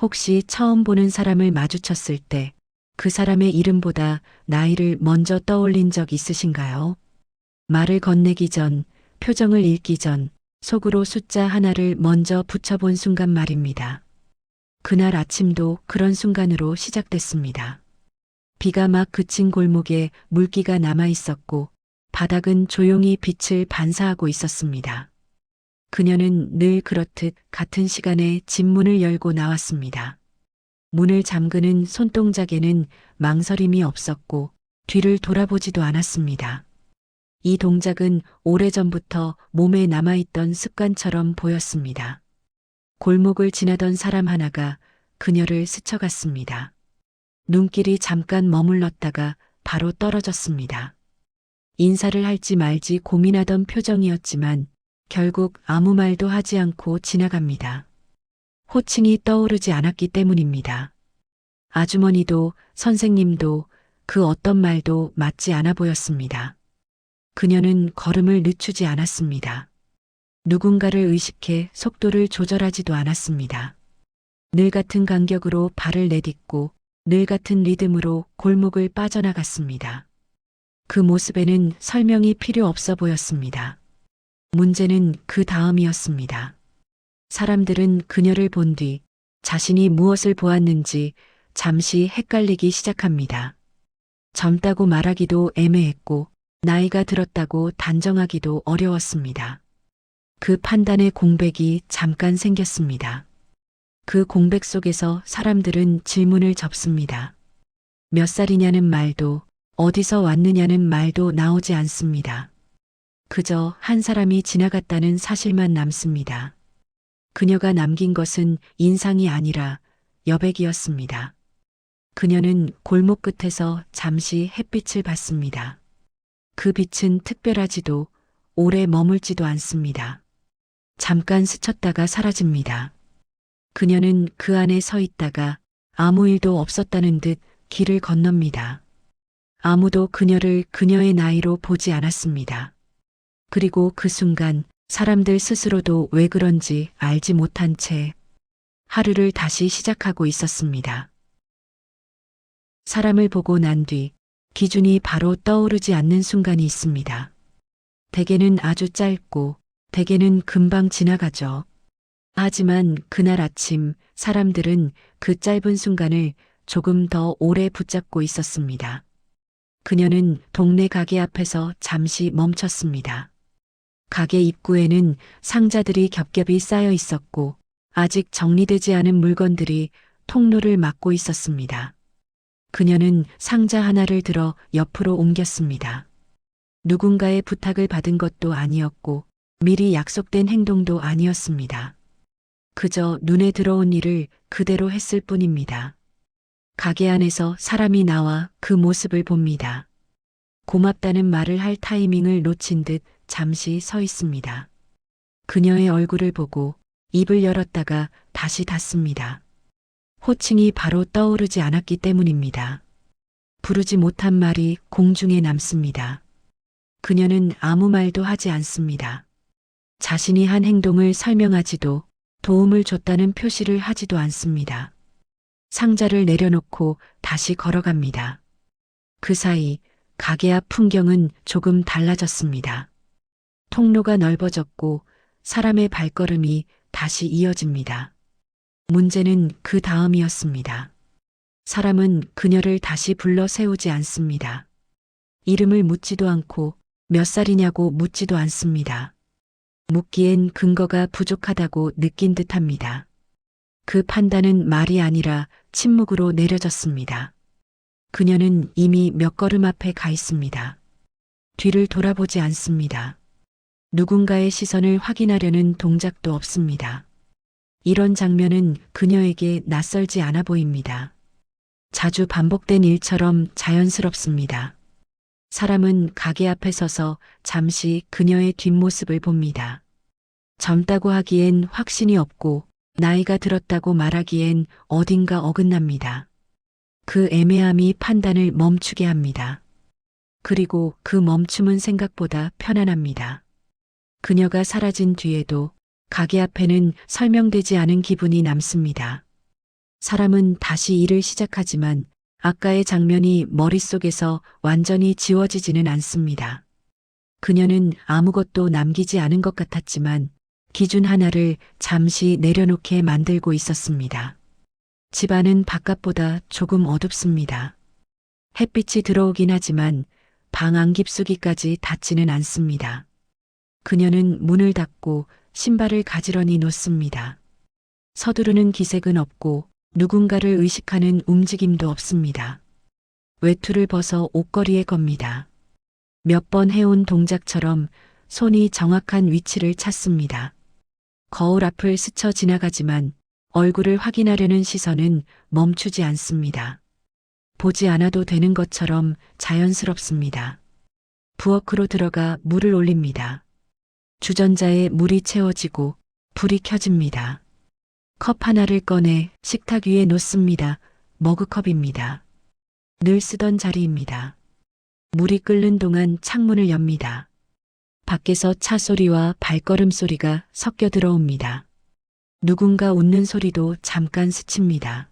혹시 처음 보는 사람을 마주쳤을 때 그 사람의 이름보다 나이를 먼저 떠올린 적 있으신가요? 말을 건네기 전, 표정을 읽기 전, 속으로 숫자 하나를 먼저 붙여본 순간 말입니다. 그날 아침도 그런 순간으로 시작됐습니다. 비가 막 그친 골목에 물기가 남아 있었고 바닥은 조용히 빛을 반사하고 있었습니다. 그녀는 늘 그렇듯 같은 시간에 집 문을 열고 나왔습니다. 문을 잠그는 손동작에는 망설임이 없었고 뒤를 돌아보지도 않았습니다. 이 동작은 오래전부터 몸에 남아있던 습관처럼 보였습니다. 골목을 지나던 사람 하나가 그녀를 스쳐갔습니다. 눈길이 잠깐 머물렀다가 바로 떨어졌습니다. 인사를 할지 말지 고민하던 표정이었지만 결국 아무 말도 하지 않고 지나갑니다. 호칭이 떠오르지 않았기 때문입니다. 아주머니도 선생님도 그 어떤 말도 맞지 않아 보였습니다. 그녀는 걸음을 늦추지 않았습니다. 누군가를 의식해 속도를 조절하지도 않았습니다. 늘 같은 간격으로 발을 내딛고 늘 같은 리듬으로 골목을 빠져나갔습니다. 그 모습에는 설명이 필요 없어 보였습니다. 문제는 그 다음이었습니다. 사람들은 그녀를 본 뒤 자신이 무엇을 보았는지 잠시 헷갈리기 시작합니다. 젊다고 말하기도 애매했고 나이가 들었다고 단정하기도 어려웠습니다. 그 판단의 공백이 잠깐 생겼습니다. 그 공백 속에서 사람들은 질문을 접습니다. 몇 살이냐는 말도 어디서 왔느냐는 말도 나오지 않습니다. 그저 한 사람이 지나갔다는 사실만 남습니다. 그녀가 남긴 것은 인상이 아니라 여백이었습니다. 그녀는 골목 끝에서 잠시 햇빛을 받습니다. 그 빛은 특별하지도 오래 머물지도 않습니다. 잠깐 스쳤다가 사라집니다. 그녀는 그 안에 서 있다가 아무 일도 없었다는 듯 길을 건넙니다. 아무도 그녀를 그녀의 나이로 보지 않았습니다. 그리고 그 순간 사람들 스스로도 왜 그런지 알지 못한 채 하루를 다시 시작하고 있었습니다. 사람을 보고 난 뒤 기준이 바로 떠오르지 않는 순간이 있습니다. 대개는 아주 짧고 대개는 금방 지나가죠. 하지만 그날 아침 사람들은 그 짧은 순간을 조금 더 오래 붙잡고 있었습니다. 그녀는 동네 가게 앞에서 잠시 멈췄습니다. 가게 입구에는 상자들이 겹겹이 쌓여 있었고 아직 정리되지 않은 물건들이 통로를 막고 있었습니다. 그녀는 상자 하나를 들어 옆으로 옮겼습니다. 누군가의 부탁을 받은 것도 아니었고 미리 약속된 행동도 아니었습니다. 그저 눈에 들어온 일을 그대로 했을 뿐입니다. 가게 안에서 사람이 나와 그 모습을 봅니다. 고맙다는 말을 할 타이밍을 놓친 듯 잠시 서 있습니다. 그녀의 얼굴을 보고 입을 열었다가 다시 닫습니다. 호칭이 바로 떠오르지 않았기 때문입니다. 부르지 못한 말이 공중에 남습니다. 그녀는 아무 말도 하지 않습니다. 자신이 한 행동을 설명하지도 도움을 줬다는 표시를 하지도 않습니다. 상자를 내려놓고 다시 걸어갑니다. 그 사이 가게 앞 풍경은 조금 달라졌습니다. 통로가 넓어졌고 사람의 발걸음이 다시 이어집니다. 문제는 그 다음이었습니다. 사람은 그녀를 다시 불러 세우지 않습니다. 이름을 묻지도 않고 몇 살이냐고 묻지도 않습니다. 묻기엔 근거가 부족하다고 느낀 듯 합니다. 그 판단은 말이 아니라 침묵으로 내려졌습니다. 그녀는 이미 몇 걸음 앞에 가 있습니다. 뒤를 돌아보지 않습니다. 누군가의 시선을 확인하려는 동작도 없습니다. 이런 장면은 그녀에게 낯설지 않아 보입니다. 자주 반복된 일처럼 자연스럽습니다. 사람은 가게 앞에 서서 잠시 그녀의 뒷모습을 봅니다. 젊다고 하기엔 확신이 없고 나이가 들었다고 말하기엔 어딘가 어긋납니다. 그 애매함이 판단을 멈추게 합니다. 그리고 그 멈춤은 생각보다 편안합니다. 그녀가 사라진 뒤에도 가게 앞에는 설명되지 않은 기분이 남습니다. 사람은 다시 일을 시작하지만 아까의 장면이 머릿속에서 완전히 지워지지는 않습니다. 그녀는 아무것도 남기지 않은 것 같았지만 기준 하나를 잠시 내려놓게 만들고 있었습니다. 집안은 바깥보다 조금 어둡습니다. 햇빛이 들어오긴 하지만 방안 깊숙이까지 닿지는 않습니다. 그녀는 문을 닫고 신발을 가지런히 놓습니다. 서두르는 기색은 없고 누군가를 의식하는 움직임도 없습니다. 외투를 벗어 옷걸이에 겁니다. 몇 번 해온 동작처럼 손이 정확한 위치를 찾습니다. 거울 앞을 스쳐 지나가지만 얼굴을 확인하려는 시선은 멈추지 않습니다. 보지 않아도 되는 것처럼 자연스럽습니다. 부엌으로 들어가 물을 올립니다. 주전자에 물이 채워지고 불이 켜집니다. 컵 하나를 꺼내 식탁 위에 놓습니다. 머그컵입니다. 늘 쓰던 자리입니다. 물이 끓는 동안 창문을 엽니다. 밖에서 차 소리와 발걸음 소리가 섞여 들어옵니다. 누군가 웃는 소리도 잠깐 스칩니다.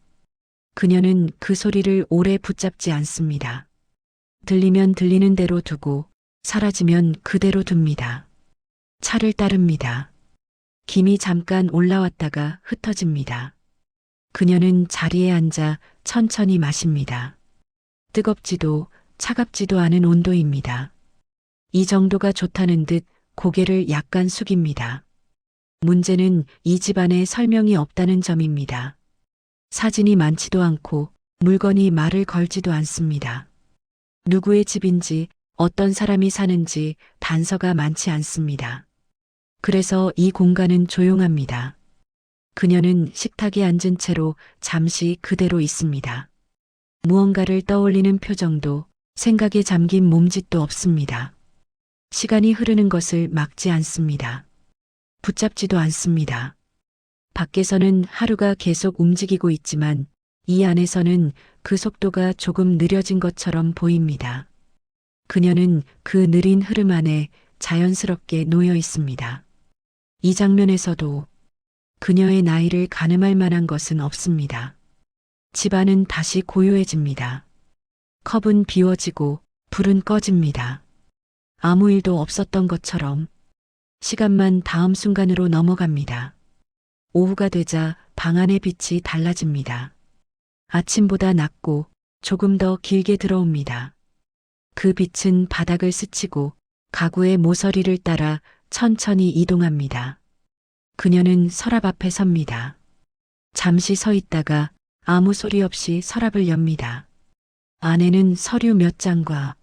그녀는 그 소리를 오래 붙잡지 않습니다. 들리면 들리는 대로 두고 사라지면 그대로 둡니다. 차를 따릅니다. 김이 잠깐 올라왔다가 흩어집니다. 그녀는 자리에 앉아 천천히 마십니다. 뜨겁지도 차갑지도 않은 온도입니다. 이 정도가 좋다는 듯 고개를 약간 숙입니다. 문제는 이 집안에 설명이 없다는 점입니다. 사진이 많지도 않고 물건이 말을 걸지도 않습니다. 누구의 집인지 어떤 사람이 사는지 단서가 많지 않습니다. 그래서 이 공간은 조용합니다. 그녀는 식탁에 앉은 채로 잠시 그대로 있습니다. 무언가를 떠올리는 표정도 생각에 잠긴 몸짓도 없습니다. 시간이 흐르는 것을 막지 않습니다. 붙잡지도 않습니다. 밖에서는 하루가 계속 움직이고 있지만 이 안에서는 그 속도가 조금 느려진 것처럼 보입니다. 그녀는 그 느린 흐름 안에 자연스럽게 놓여 있습니다. 이 장면에서도 그녀의 나이를 가늠할 만한 것은 없습니다. 집안은 다시 고요해집니다. 컵은 비워지고 불은 꺼집니다. 아무 일도 없었던 것처럼 시간만 다음 순간으로 넘어갑니다. 오후가 되자 방 안의 빛이 달라집니다. 아침보다 낮고 조금 더 길게 들어옵니다. 그 빛은 바닥을 스치고 가구의 모서리를 따라 천천히 이동합니다. 그녀는 서랍 앞에 섭니다. 잠시 서 있다가 아무 소리 없이 서랍을 엽니다. 안에는 서류 몇 장과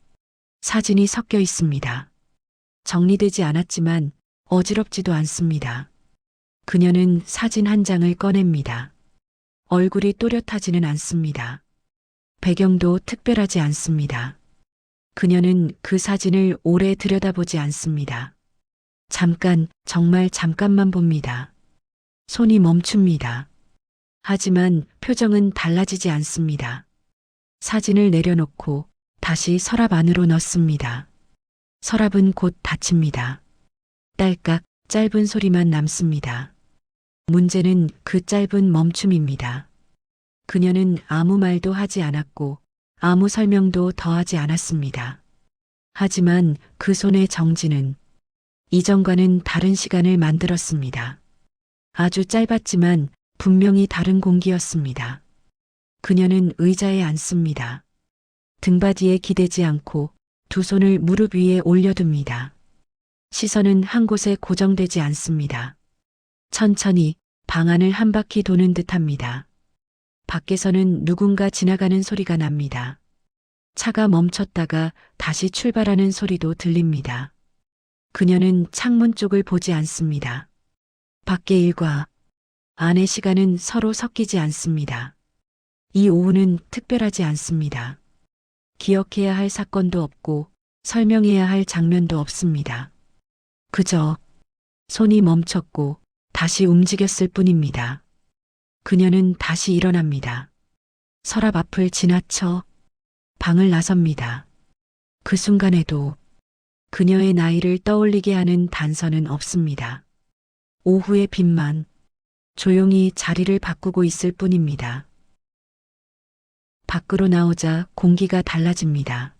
사진이 섞여 있습니다. 정리되지 않았지만 어지럽지도 않습니다. 그녀는 사진 한 장을 꺼냅니다. 얼굴이 또렷하지는 않습니다. 배경도 특별하지 않습니다. 그녀는 그 사진을 오래 들여다보지 않습니다. 잠깐, 정말 잠깐만 봅니다. 손이 멈춥니다. 하지만 표정은 달라지지 않습니다. 사진을 내려놓고 다시 서랍 안으로 넣습니다. 서랍은 곧 닫힙니다. 딸깍 짧은 소리만 남습니다. 문제는 그 짧은 멈춤입니다. 그녀는 아무 말도 하지 않았고 아무 설명도 더하지 않았습니다. 하지만 그 손의 정지는 이전과는 다른 시간을 만들었습니다. 아주 짧았지만 분명히 다른 공기였습니다. 그녀는 의자에 앉습니다. 등받이에 기대지 않고 두 손을 무릎 위에 올려둡니다. 시선은 한 곳에 고정되지 않습니다. 천천히 방 안을 한 바퀴 도는 듯 합니다. 밖에서는 누군가 지나가는 소리가 납니다. 차가 멈췄다가 다시 출발하는 소리도 들립니다. 그녀는 창문 쪽을 보지 않습니다. 밖의 일과 안의 시간은 서로 섞이지 않습니다. 이 오후는 특별하지 않습니다. 기억해야 할 사건도 없고 설명해야 할 장면도 없습니다. 그저 손이 멈췄고 다시 움직였을 뿐입니다. 그녀는 다시 일어납니다. 서랍 앞을 지나쳐 방을 나섭니다. 그 순간에도 그녀의 나이를 떠올리게 하는 단서는 없습니다. 오후의 빛만 조용히 자리를 바꾸고 있을 뿐입니다. 밖으로 나오자 공기가 달라집니다.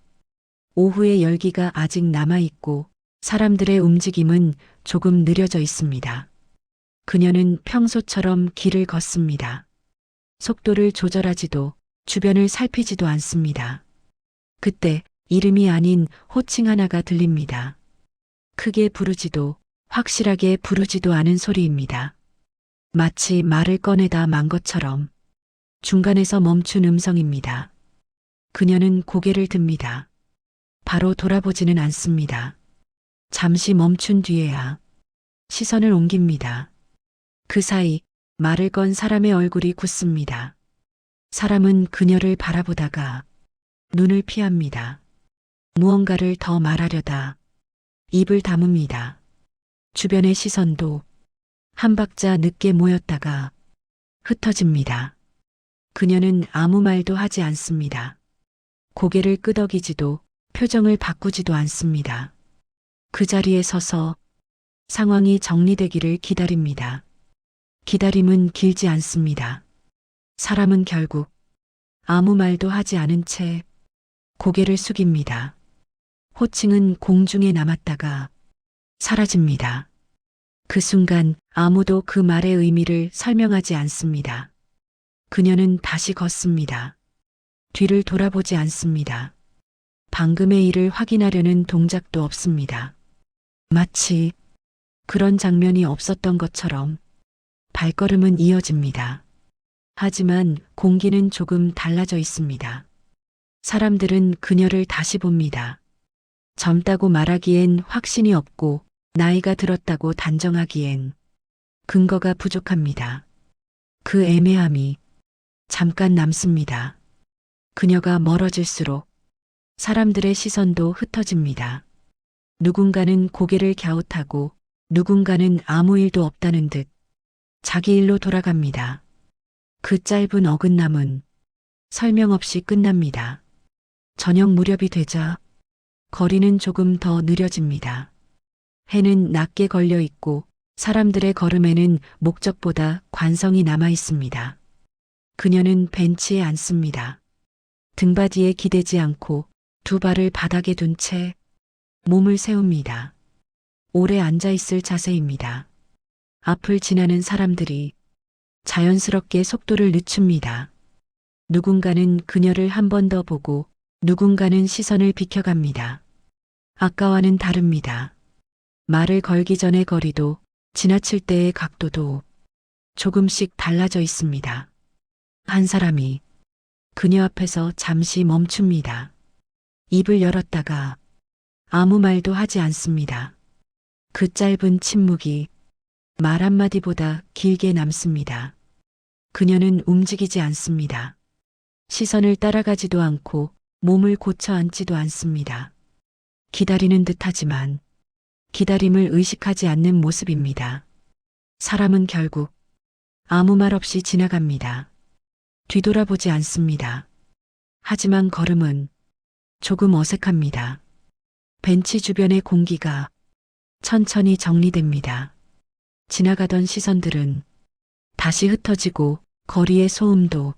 오후의 열기가 아직 남아있고 사람들의 움직임은 조금 느려져 있습니다. 그녀는 평소처럼 길을 걷습니다. 속도를 조절하지도 주변을 살피지도 않습니다. 그때 이름이 아닌 호칭 하나가 들립니다. 크게 부르지도 확실하게 부르지도 않은 소리입니다. 마치 말을 꺼내다 만 것처럼 중간에서 멈춘 음성입니다. 그녀는 고개를 듭니다. 바로 돌아보지는 않습니다. 잠시 멈춘 뒤에야 시선을 옮깁니다. 그 사이 말을 건 사람의 얼굴이 굳습니다. 사람은 그녀를 바라보다가 눈을 피합니다. 무언가를 더 말하려다 입을 다뭅니다. 주변의 시선도 한 박자 늦게 모였다가 흩어집니다. 그녀는 아무 말도 하지 않습니다. 고개를 끄덕이지도 표정을 바꾸지도 않습니다. 그 자리에 서서 상황이 정리되기를 기다립니다. 기다림은 길지 않습니다. 사람은 결국 아무 말도 하지 않은 채 고개를 숙입니다. 호칭은 공중에 남았다가 사라집니다. 그 순간 아무도 그 말의 의미를 설명하지 않습니다. 그녀는 다시 걷습니다. 뒤를 돌아보지 않습니다. 방금의 일을 확인하려는 동작도 없습니다. 마치 그런 장면이 없었던 것처럼 발걸음은 이어집니다. 하지만 공기는 조금 달라져 있습니다. 사람들은 그녀를 다시 봅니다. 젊다고 말하기엔 확신이 없고 나이가 들었다고 단정하기엔 근거가 부족합니다. 그 애매함이 잠깐 남습니다. 그녀가 멀어질수록 사람들의 시선도 흩어집니다. 누군가는 고개를 갸웃하고 누군가는 아무 일도 없다는 듯 자기 일로 돌아갑니다. 그 짧은 어긋남은 설명 없이 끝납니다. 저녁 무렵이 되자 거리는 조금 더 느려집니다. 해는 낮게 걸려 있고 사람들의 걸음에는 목적보다 관성이 남아 있습니다. 그녀는 벤치에 앉습니다. 등받이에 기대지 않고 두 발을 바닥에 둔 채 몸을 세웁니다. 오래 앉아 있을 자세입니다. 앞을 지나는 사람들이 자연스럽게 속도를 늦춥니다. 누군가는 그녀를 한 번 더 보고 누군가는 시선을 비켜갑니다. 아까와는 다릅니다. 말을 걸기 전의 거리도 지나칠 때의 각도도 조금씩 달라져 있습니다. 한 사람이 그녀 앞에서 잠시 멈춥니다. 입을 열었다가 아무 말도 하지 않습니다. 그 짧은 침묵이 말 한마디보다 길게 남습니다. 그녀는 움직이지 않습니다. 시선을 따라가지도 않고 몸을 고쳐 앉지도 않습니다. 기다리는 듯 하지만 기다림을 의식하지 않는 모습입니다. 사람은 결국 아무 말 없이 지나갑니다. 뒤돌아보지 않습니다. 하지만 걸음은 조금 어색합니다. 벤치 주변의 공기가 천천히 정리됩니다. 지나가던 시선들은 다시 흩어지고 거리의 소음도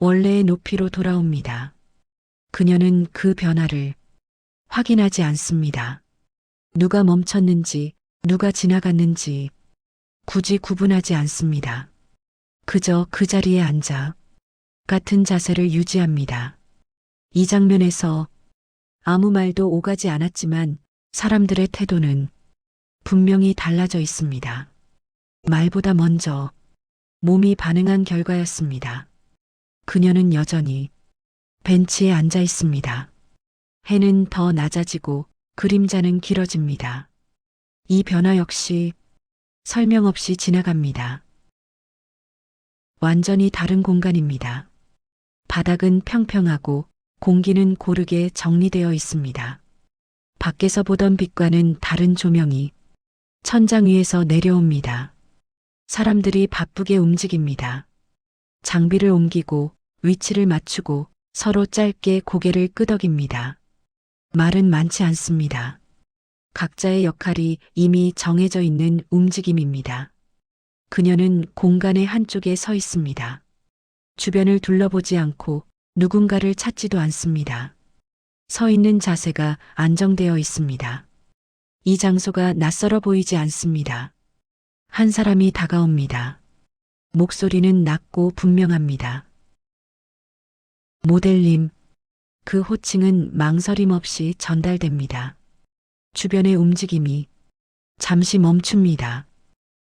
원래의 높이로 돌아옵니다. 그녀는 그 변화를 확인하지 않습니다. 누가 멈췄는지, 누가 지나갔는지 굳이 구분하지 않습니다. 그저 그 자리에 앉아 같은 자세를 유지합니다. 이 장면에서 아무 말도 오가지 않았지만 사람들의 태도는 분명히 달라져 있습니다. 말보다 먼저 몸이 반응한 결과였습니다. 그녀는 여전히 벤치에 앉아 있습니다. 해는 더 낮아지고 그림자는 길어집니다. 이 변화 역시 설명 없이 지나갑니다. 완전히 다른 공간입니다. 바닥은 평평하고 공기는 고르게 정리되어 있습니다. 밖에서 보던 빛과는 다른 조명이 천장 위에서 내려옵니다. 사람들이 바쁘게 움직입니다. 장비를 옮기고 위치를 맞추고 서로 짧게 고개를 끄덕입니다. 말은 많지 않습니다. 각자의 역할이 이미 정해져 있는 움직임입니다. 그녀는 공간의 한쪽에 서 있습니다. 주변을 둘러보지 않고 누군가를 찾지도 않습니다. 서 있는 자세가 안정되어 있습니다. 이 장소가 낯설어 보이지 않습니다. 한 사람이 다가옵니다. 목소리는 낮고 분명합니다. 모델님, 그 호칭은 망설임 없이 전달됩니다. 주변의 움직임이 잠시 멈춥니다.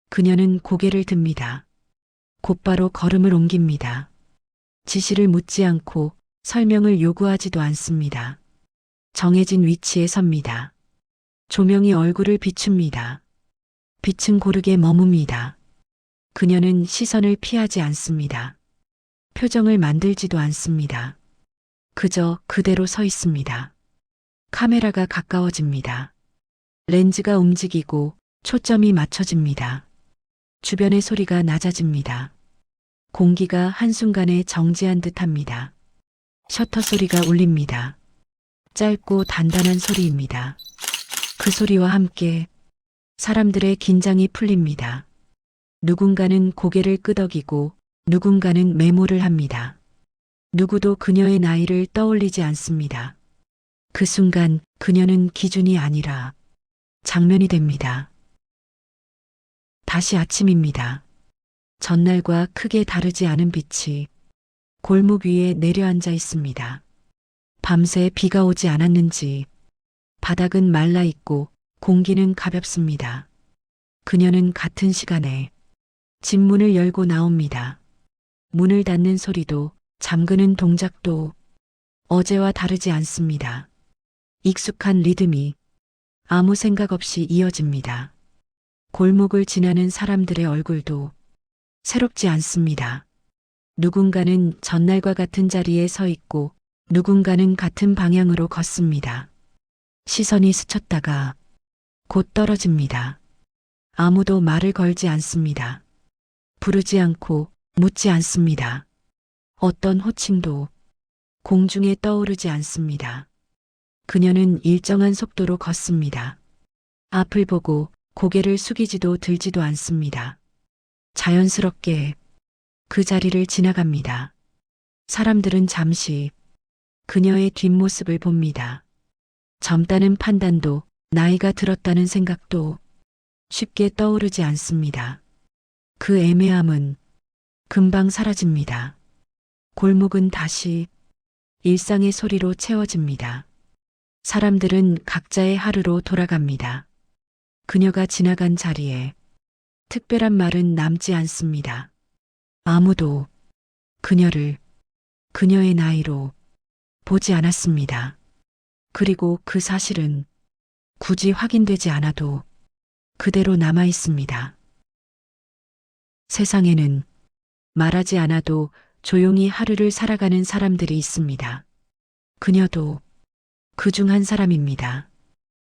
그녀는 고개를 듭니다. 곧바로 걸음을 옮깁니다. 지시를 묻지 않고 설명을 요구하지도 않습니다. 정해진 위치에 섭니다. 조명이 얼굴을 비춥니다. 빛은 고르게 머뭅니다. 그녀는 시선을 피하지 않습니다. 표정을 만들지도 않습니다. 그저 그대로 서 있습니다. 카메라가 가까워집니다. 렌즈가 움직이고 초점이 맞춰집니다. 주변의 소리가 낮아집니다. 공기가 한순간에 정지한 듯 합니다. 셔터 소리가 울립니다. 짧고 단단한 소리입니다. 그 소리와 함께 사람들의 긴장이 풀립니다. 누군가는 고개를 끄덕이고 누군가는 메모를 합니다. 누구도 그녀의 나이를 떠올리지 않습니다. 그 순간 그녀는 기준이 아니라 장면이 됩니다. 다시 아침입니다. 전날과 크게 다르지 않은 빛이 골목 위에 내려앉아 있습니다. 밤새 비가 오지 않았는지 바닥은 말라 있고 공기는 가볍습니다. 그녀는 같은 시간에 집 문을 열고 나옵니다. 문을 닫는 소리도 잠그는 동작도 어제와 다르지 않습니다. 익숙한 리듬이 아무 생각 없이 이어집니다. 골목을 지나는 사람들의 얼굴도 새롭지 않습니다. 누군가는 전날과 같은 자리에 서 있고 누군가는 같은 방향으로 걷습니다. 시선이 스쳤다가 곧 떨어집니다. 아무도 말을 걸지 않습니다. 부르지 않고 묻지 않습니다. 어떤 호칭도 공중에 떠오르지 않습니다. 그녀는 일정한 속도로 걷습니다. 앞을 보고 고개를 숙이지도 들지도 않습니다. 자연스럽게 그 자리를 지나갑니다. 사람들은 잠시 그녀의 뒷모습을 봅니다. 젊다는 판단도 나이가 들었다는 생각도 쉽게 떠오르지 않습니다. 그 애매함은 금방 사라집니다. 골목은 다시 일상의 소리로 채워집니다. 사람들은 각자의 하루로 돌아갑니다. 그녀가 지나간 자리에 특별한 말은 남지 않습니다. 아무도 그녀를 그녀의 나이로 보지 않았습니다. 그리고 그 사실은 굳이 확인되지 않아도 그대로 남아 있습니다. 세상에는 말하지 않아도 조용히 하루를 살아가는 사람들이 있습니다. 그녀도 그 중 한 사람입니다.